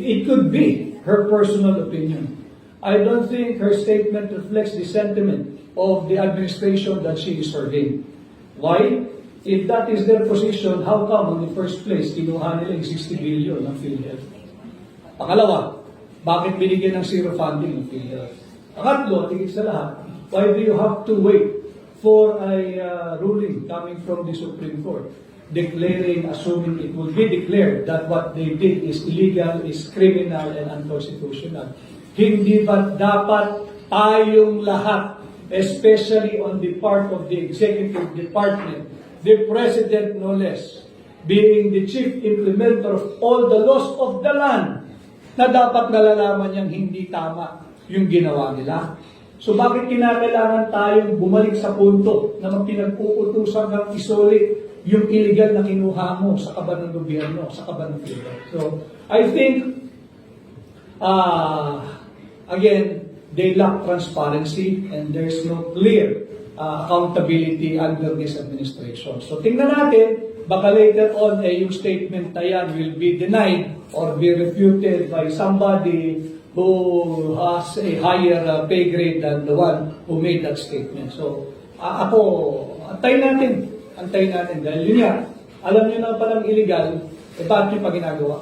It could be her personal opinion. I don't think her statement reflects the sentiment of the administration that she is serving. Why? If that is their position, how come in the first place, kinuha nila yung 60 billion ng PhilHealth? Pangalawa, bakit binigyan ng zero funding ng PhilHealth? Pangatlo, tigit sa lahat, why do you have to wait for a uh, ruling coming from the Supreme Court declaring, assuming it will be declared that what they did is illegal, is criminal, and unconstitutional? Hindi ba dapat tayong lahat, especially on the part of the executive department, the president no less, being the chief implementer of all the laws of the land, na dapat nalalaman niyang hindi tama yung ginawa nila. So bakit kinakailangan tayong bumalik sa punto na pinagpuutusan ng isoli yung illegal na kinuha mo sa kaban ng gobyerno, sa kaban ng PhilHealth. So I think, uh, again, they lack transparency and there's no clear uh, accountability under this administration. So tingnan natin, baka later on eh, yung statement na yan will be denied or be refuted by somebody who has a higher uh, pay grade than the one who made that statement. So a- ako, antayin natin, antayin natin dahil yun yan, alam nyo na palang illegal, eh bakit nyo pa ginagawa?